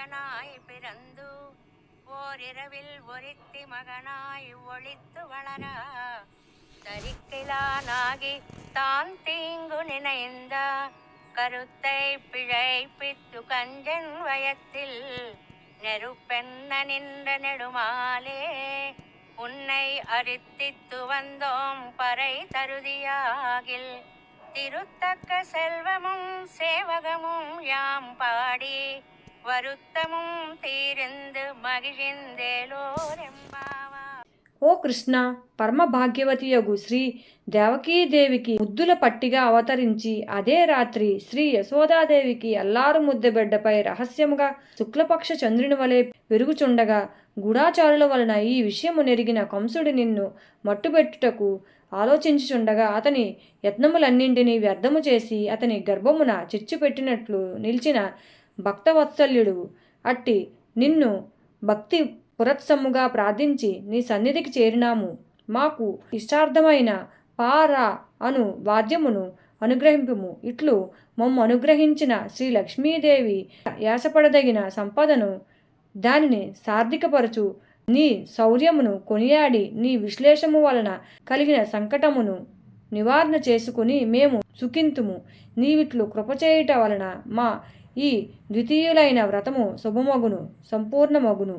மகனாய் பிறந்து ஓரிரவில் ஒரித்தி மகனாய் ஒழித்து வளர தரிக்கிலானாகி தான் தீங்கு நினைந்த கருத்தை பிழைப்பித்து கஞ்சன் வயத்தில் நெருப்பென்ன நின்ற நெடுமாலே உன்னை அரித்தித்து வந்தோம் பறை தருதியாகில். திருத்தக்க செல்வமும் சேவகமும் யாம் பாடி ఓ కృష్ణ పరమ శ్రీ దేవకీదేవికి ముద్దుల పట్టిగా అవతరించి అదే రాత్రి శ్రీ యశోదాదేవికి అల్లారు ముద్దబిడ్డపై రహస్యముగా శుక్లపక్ష చంద్రుని వలె పెరుగుచుండగా గూఢాచారుల వలన ఈ విషయము నెరిగిన కంసుడు నిన్ను మట్టుపెట్టుటకు ఆలోచించుచుండగా అతని యత్నములన్నింటినీ వ్యర్థము చేసి అతని గర్భమున చిచ్చుపెట్టినట్లు నిలిచిన భక్తవత్సల్యుడు. అట్టి నిన్ను భక్తి పురత్సముగా ప్రార్థించి నీ సన్నిధికి చేరినాము. మాకు ఇష్టార్థమైన పారా అను వాద్యమును అనుగ్రహింపుము. ఇట్లు మమ్ము అనుగ్రహించిన శ్రీ లక్ష్మీదేవి యాసపడదగిన సంపదను దానిని సార్థికపరచు. నీ శౌర్యమును కొనియాడి నీ విశ్లేషము వలన కలిగిన సంకటమును నివారణ చేసుకుని మేము సుఖింతుము. నీవిట్లు కృపచేయుట వలన మా ఈ ద్వితీయులైన వ్రతము శుభమగును సంపూర్ణమగును.